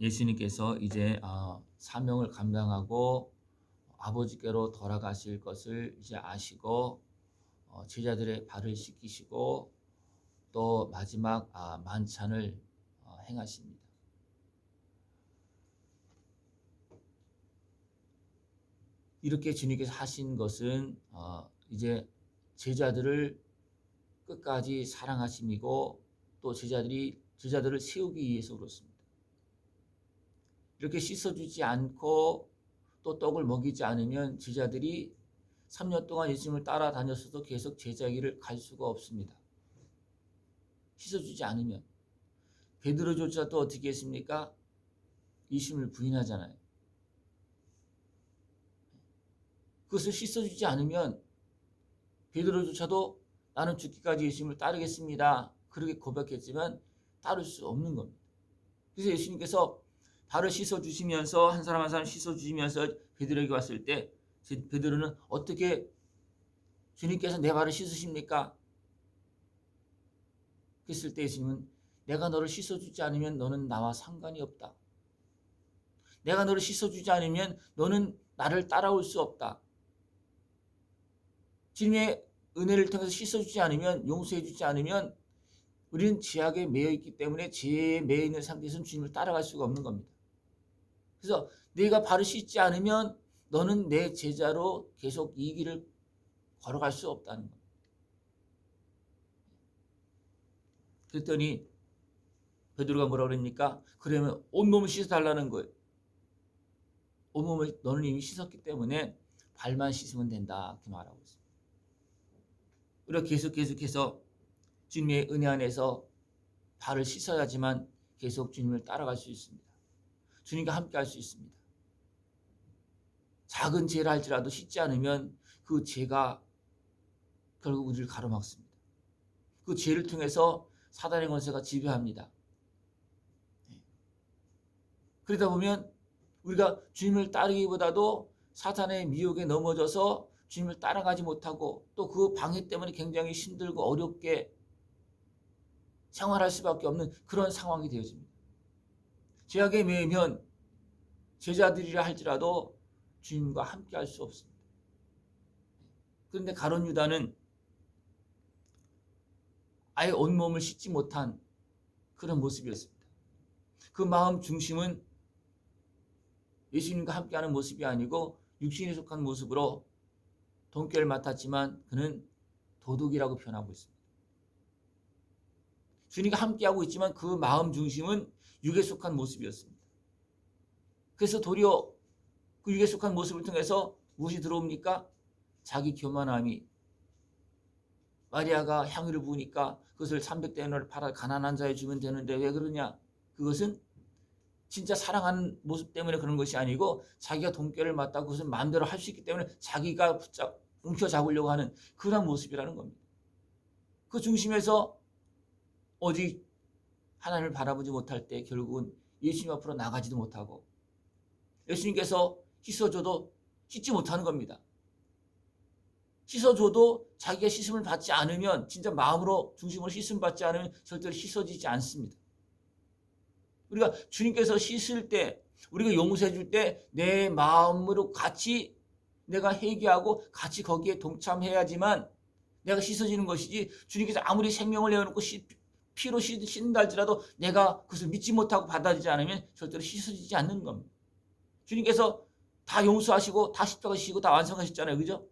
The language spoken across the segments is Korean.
예수님께서 이제 어, 사명을 감당하고 아버지께로 돌아가실 것을 이제 아시고 어, 제자들의 발을 씻기시고 또 마지막 아, 만찬을 어, 행하십니다. 이렇게 주님께서 하신 것은 어, 이제 제자들을 끝까지 사랑하심이고 또 제자들이 제자들을 세우기 위해서 그렇습니다. 이렇게 씻어주지 않고 또 떡을 먹이지 않으면 제자들이 3년 동안 예수님을 따라다녔어도 계속 제자기를 갈 수가 없습니다. 씻어주지 않으면 베드로조차도 어떻게 했습니까? 예수님을 부인하잖아요. 그것을 씻어주지 않으면 베드로조차도 나는 죽기까지 예수님을 따르겠습니다. 그렇게 고백했지만 따를 수 없는 겁니다. 그래서 예수님께서 발을 씻어 주시면서 한 사람 한 사람 씻어 주시면서 베드로에게 왔을 때 베드로는 어떻게 주님께서 내 발을 씻으십니까? 그랬을 때 예수님은 내가 너를 씻어 주지 않으면 너는 나와 상관이 없다. 내가 너를 씻어 주지 않으면 너는 나를 따라올 수 없다. 주님의 은혜를 통해서 씻어 주지 않으면 용서해 주지 않으면 우리는 죄악에 매여 있기 때문에 죄에 매여 있는 상태에서는 주님을 따라갈 수가 없는 겁니다. 그래서 내가 발을 씻지 않으면 너는 내 제자로 계속 이 길을 걸어갈 수 없다는 겁니다. 그랬더니 베드로가 뭐라 그러니까 그러면 온몸을 씻어달라는 거예요. 온몸을 너는 이미 씻었기 때문에 발만 씻으면 된다 이렇게 말하고 있어요. 우리가 계속 계속해서 주님의 은혜 안에서 발을 씻어야지만 계속 주님을 따라갈 수 있습니다. 주님과 함께 할 수 있습니다. 작은 죄를 할지라도 씻지 않으면 그 죄가 결국 우리를 가로막습니다. 그 죄를 통해서 사단의 권세가 지배합니다. 네. 그러다 보면 우리가 주님을 따르기보다도 사탄의 미혹에 넘어져서 주님을 따라가지 못하고 또 그 방해 때문에 굉장히 힘들고 어렵게 생활할 수밖에 없는 그런 상황이 되어집니다. 죄악에 매이면 제자들이라 할지라도 주님과 함께 할 수 없습니다. 그런데 가론 유다는 아예 온몸을 씻지 못한 그런 모습이었습니다. 그 마음 중심은 예수님과 함께하는 모습이 아니고 육신에 속한 모습으로 돈결을 맡았지만 그는 도둑이라고 표현하고 있습니다. 주님과 함께하고 있지만 그 마음 중심은 육에 속한 모습이었습니다. 그래서 도리어 그 육에 속한 모습을 통해서 무엇이 들어옵니까? 자기 교만함이 마리아가 향유를 부으니까 그것을 300대너를 팔아 가난한 자에 주면 되는데 왜 그러냐? 그것은 진짜 사랑하는 모습 때문에 그런 것이 아니고 자기가 돈깨를 맞다 그것을 마음대로 할 수 있기 때문에 자기가 붙잡, 움켜잡으려고 하는 그런 모습이라는 겁니다. 그 중심에서 어디 하나님을 바라보지 못할 때 결국은 예수님 앞으로 나가지도 못하고 예수님께서 씻어줘도 씻지 못하는 겁니다. 씻어줘도 자기가 씻음을 받지 않으면 진짜 마음으로 중심으로 씻음 받지 않으면 절대로 씻어지지 않습니다. 우리가 주님께서 씻을 때 우리가 용서해 줄 때 내 마음으로 같이 내가 회개하고 같이 거기에 동참해야지만 내가 씻어지는 것이지 주님께서 아무리 생명을 내어놓고 씻, 피로 씻는다 할지라도 내가 그것을 믿지 못하고 받아들이지 않으면 절대로 씻어지지 않는 겁니다. 주님께서 다 용서하시고 다 십자가 지시고 다 완성하셨잖아요. 그죠?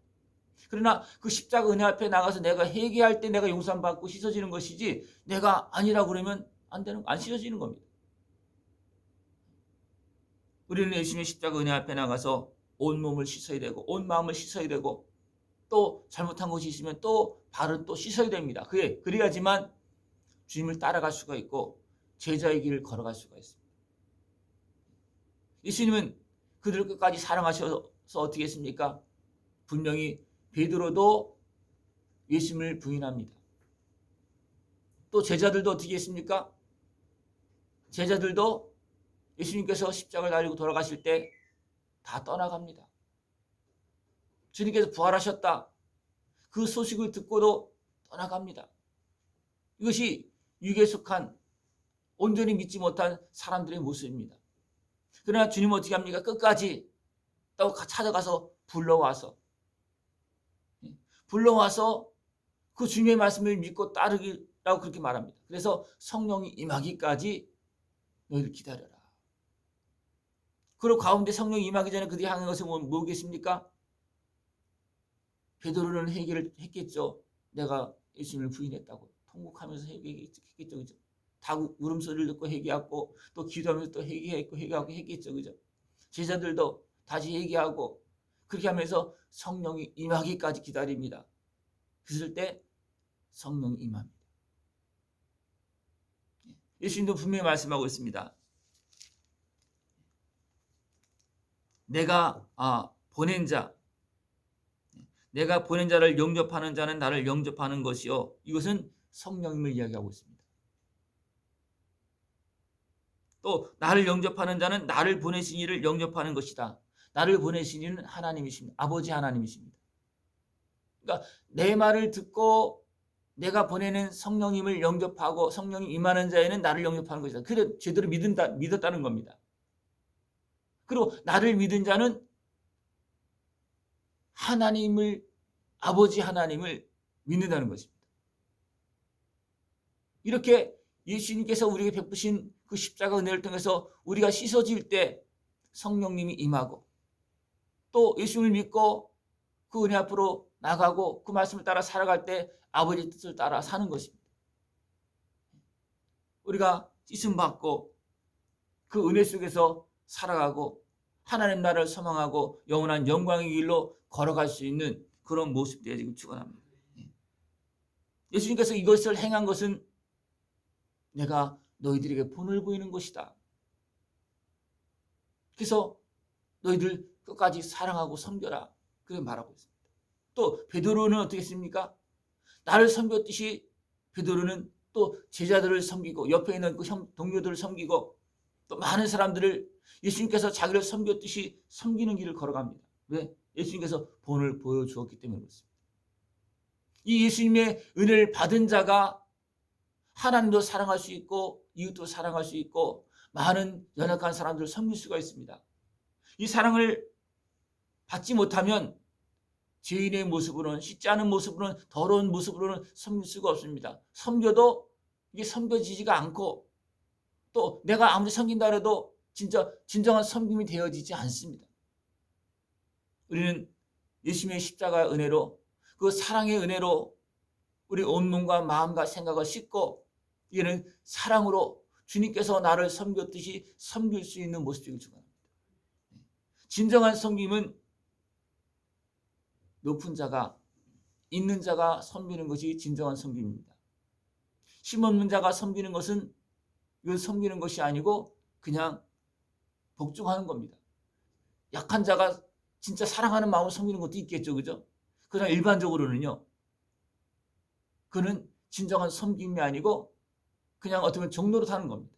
그러나 그 십자가 은혜 앞에 나가서 내가 회개할 때 내가 용서함 받고 씻어지는 것이지 내가 아니라고 그러면 안 되는 안 씻어지는 겁니다. 우리는 예수님의 십자가 은혜 앞에 나가서 온 몸을 씻어야 되고 온 마음을 씻어야 되고 또 잘못한 것이 있으면 또 발은 또 씻어야 됩니다. 그래 그래야지만 주님을 따라갈 수가 있고 제자의 길을 걸어갈 수가 있습니다. 예수님은 그들을 끝까지 사랑하셔서 어떻게 했습니까? 분명히 베드로도 예수님을 부인합니다. 또 제자들도 어떻게 했습니까? 제자들도 예수님께서 십자가를 달리고 돌아가실 때 다 떠나갑니다. 주님께서 부활하셨다. 그 소식을 듣고도 떠나갑니다. 이것이 육에 속한 온전히 믿지 못한 사람들의 모습입니다. 그러나 주님 어떻게 합니까? 끝까지 또 찾아가서 불러와서 예, 불러와서 그 주님의 말씀을 믿고 따르기라고 그렇게 말합니다. 그래서 성령이 임하기까지 너희를 기다려라. 그리고 가운데 성령이 임하기 전에 그들이 하는 것은 뭐- 뭐겠습니까? 베드로는 회개를 했겠죠. 내가 예수님을 부인했다고 통곡하면서 회개했겠죠. 그죠? 다 울음소리를 듣고 회개하고 또 기도하면서 또 회개했고 회개하고 했겠죠. 그죠? 제자들도 다시 회개하고 그렇게 하면서 성령이 임하기까지 기다립니다. 그럴 때 성령이 임합니다. 예수님도 분명히 말씀하고 있습니다. 내가 아, 보낸 자, 내가 보낸 자를 영접하는 자는 나를 영접하는 것이요. 이것은 성령님을 이야기하고 있습니다. 또 나를 영접하는 자는 나를 보내신 이를 영접하는 것이다. 나를 보내신 이는 하나님이십니다. 아버지 하나님이십니다. 그러니까 내 말을 듣고 내가 보내는 성령님을 영접하고 성령이 임하는 자에는 나를 영접하는 것이다. 그래 제대로 믿은다, 믿었다는 겁니다. 그리고 나를 믿은 자는 하나님을 아버지 하나님을 믿는다는 것입니다. 이렇게 예수님께서 우리에게 베푸신 그 십자가 은혜를 통해서 우리가 씻어질 때 성령님이 임하고 또 예수님을 믿고 그 은혜 앞으로 나가고 그 말씀을 따라 살아갈 때 아버지 뜻을 따라 사는 것입니다. 우리가 씻음 받고 그 은혜 속에서 살아가고 하나님 나라를 소망하고 영원한 영광의 길로 걸어갈 수 있는 그런 모습들이 지금 축원합니다. 예수님께서 이것을 행한 것은 내가 너희들에게 본을 보이는 것이다. 그래서 너희들 끝까지 사랑하고 섬겨라. 그렇게 말하고 있습니다. 또 베드로는 어떻게 했습니까? 나를 섬겼듯이 베드로는 또 제자들을 섬기고 옆에 있는 그 형, 동료들을 섬기고 또 많은 사람들을 예수님께서 자기를 섬겼듯이 섬기는 길을 걸어갑니다. 왜? 예수님께서 본을 보여주었기 때문에 그렇습니다. 이 예수님의 은혜를 받은 자가 하나님도 사랑할 수 있고 이웃도 사랑할 수 있고 많은 연약한 사람들을 섬길 수가 있습니다. 이 사랑을 받지 못하면 죄인의 모습으로는 씻지 않은 모습으로는 더러운 모습으로는 섬길 수가 없습니다. 섬겨도 이게 섬겨지지가 않고 또 내가 아무리 섬긴다 해도 진짜 진정한 섬김이 되어지지 않습니다. 우리는 예수님의 십자가 은혜로 그 사랑의 은혜로 우리 온 몸과 마음과 생각을 씻고 이는 사랑으로 주님께서 나를 섬겼듯이 섬길 수 있는 모습을 주관합니다. 진정한 섬김은 높은 자가 있는 자가 섬기는 것이 진정한 섬김입니다. 힘없는 자가 섬기는 것은 이건 섬기는 것이 아니고 그냥 복종하는 겁니다. 약한 자가 진짜 사랑하는 마음을 섬기는 것도 있겠죠. 그죠? 그러나 일반적으로는요. 그는 진정한 섬김이 아니고 그냥 어떻게 보면 종로로 타는 겁니다.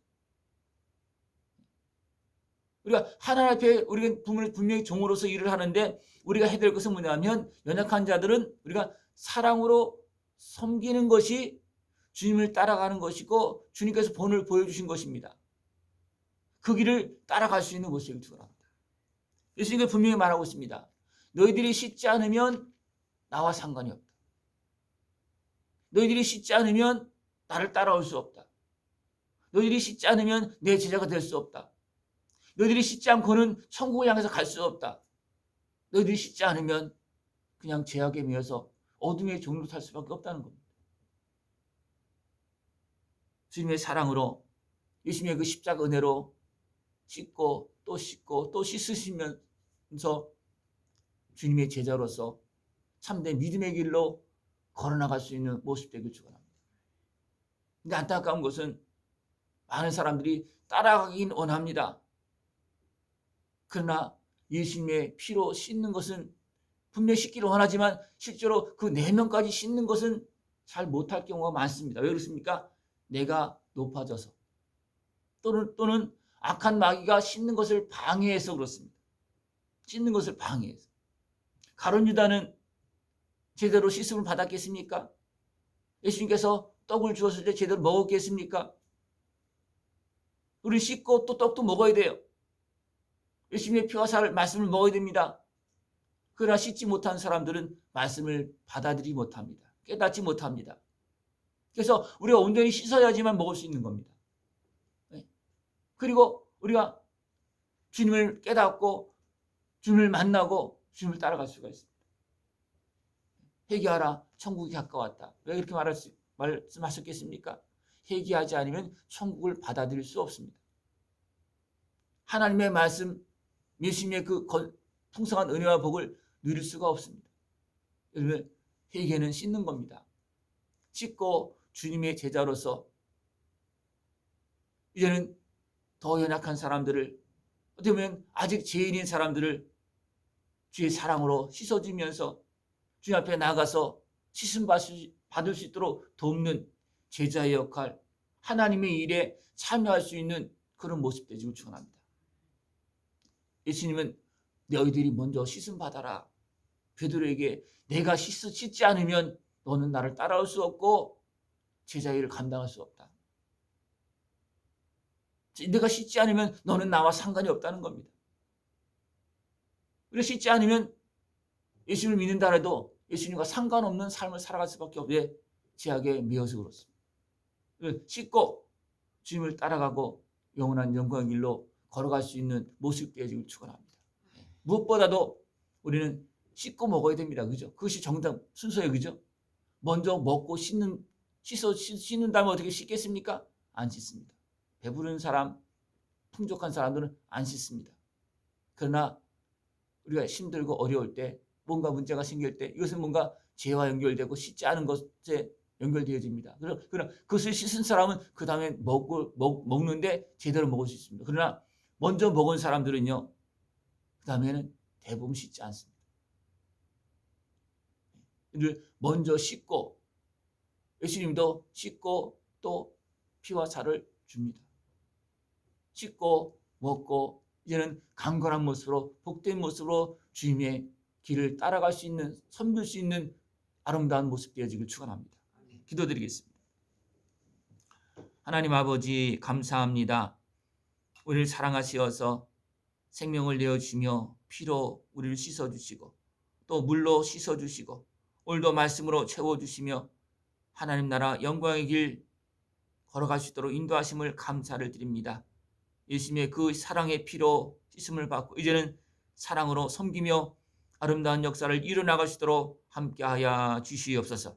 우리가 하나님 앞에 우리가 분명히 종으로서 일을 하는데 우리가 해야 될 것은 뭐냐면 연약한 자들은 우리가 사랑으로 섬기는 것이 주님을 따라가는 것이고 주님께서 본을 보여주신 것입니다. 그 길을 따라갈 수 있는 것을 주랍니다. 예수님께서 분명히 말하고 있습니다. 너희들이 씻지 않으면 나와 상관이 없다. 너희들이 씻지 않으면 나를 따라올 수 없다. 너희들이 씻지 않으면 내 제자가 될 수 없다. 너희들이 씻지 않고는 천국을 향해서 갈 수 없다. 너희들이 씻지 않으면 그냥 죄악에 미어서 어둠의 종로 탈 수밖에 없다는 겁니다. 주님의 사랑으로 예수님의 그 십자가 은혜로 씻고 또 씻고 또 씻으시면서 주님의 제자로서 참된 믿음의 길로 걸어나갈 수 있는 모습 되길 축원합니다. 근데 안타까운 것은 많은 사람들이 따라가긴 원합니다. 그러나 예수님의 피로 씻는 것은 분명히 씻기를 원하지만 실제로 그 내면까지 씻는 것은 잘 못할 경우가 많습니다. 왜 그렇습니까? 내가 높아져서 또는 또는 악한 마귀가 씻는 것을 방해해서 그렇습니다. 씻는 것을 방해해서. 가론 유다는 제대로 씻음을 받았겠습니까? 예수님께서 떡을 주었을 때 제대로 먹었겠습니까? 우리 씻고 또 떡도 먹어야 돼요. 예수님의 피와 살 말씀을 먹어야 됩니다. 그러나 씻지 못한 사람들은 말씀을 받아들이지 못합니다. 깨닫지 못합니다. 그래서 우리가 온전히 씻어야지만 먹을 수 있는 겁니다. 네. 그리고 우리가 주님을 깨닫고 주님을 만나고 주님을 따라갈 수가 있습니다. 회개하라 천국이 가까웠다. 왜 그렇게 말할 수, 말씀하셨겠습니까? 회개하지 않으면 천국을 받아들일 수 없습니다. 하나님의 말씀, 예수님의 그 건- 풍성한 은혜와 복을 누릴 수가 없습니다. 여러분, 회개는 씻는 겁니다. 씻고 주님의 제자로서 이제는 더 연약한 사람들을 어떻게 보면 아직 죄인인 사람들을 주의 사랑으로 씻어주면서 주님 앞에 나가서 씻음 받을 수 있도록 돕는 제자의 역할, 하나님의 일에 참여할 수 있는 그런 모습 되지를 축원합니다. 예수님은 너희들이 먼저 씻음 받아라. 베드로에게 내가 씻, 씻지 않으면 너는 나를 따라올 수 없고 제자의 일을 감당할 수 없다. 내가 씻지 않으면 너는 나와 상관이 없다는 겁니다. 우리가 씻지 않으면 예수님을 믿는다 해도 예수님과 상관없는 삶을 살아갈 수밖에 없게 제약에 매여서 그렇습니다. 씻고 주님을 따라가고 영원한 영광의 길로 걸어갈 수 있는 모습 되어지길 축원합니다. 무엇보다도 우리는 씻고 먹어야 됩니다. 그죠? 그것이 정답 순서예요. 그죠? 먼저 먹고 씻는 씻어 씻는 다음에 어떻게 씻겠습니까? 안 씻습니다. 배부른 사람, 풍족한 사람들은 안 씻습니다. 그러나 우리가 힘들고 어려울 때 뭔가 문제가 생길 때 이것은 뭔가 죄와 연결되고 씻지 않은 것에 연결되어집니다. 그러나 그것을 씻은 사람은 그 다음에 먹고 먹, 먹는데 제대로 먹을 수 있습니다. 그러나 먼저 먹은 사람들은요, 그 다음에는 대부분 씻지 않습니다. 먼저 씻고 예수님도 씻고 또 피와 살을 줍니다. 씻고 먹고 이제는 강건한 모습으로 복된 모습으로 주님의 길을 따라갈 수 있는 섬길 수 있는 아름다운 모습 되어지길 축원합니다. 기도드리겠습니다. 하나님 아버지 감사합니다. 우리를 사랑하시어서 생명을 내어 주며 피로 우리를 씻어 주시고 또 물로 씻어 주시고 오늘도 말씀으로 채워 주시며 하나님 나라 영광의 길 걸어갈 수 있도록 인도하심을 감사를 드립니다. 예수님의 그 사랑의 피로 씻음을 받고 이제는 사랑으로 섬기며 아름다운 역사를 이뤄나갈 수 있도록 함께하여 주시옵소서.